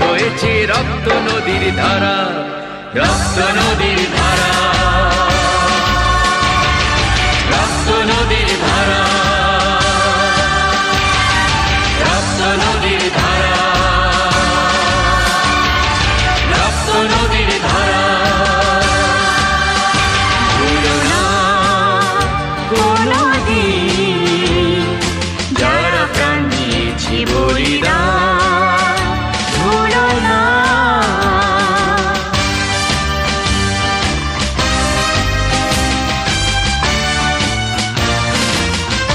বয়েছে রক্ত নদীর ধারা রক্ত নদীর ধারা। রক্ত নদীর ধারা রক্ত নদীর বলিদান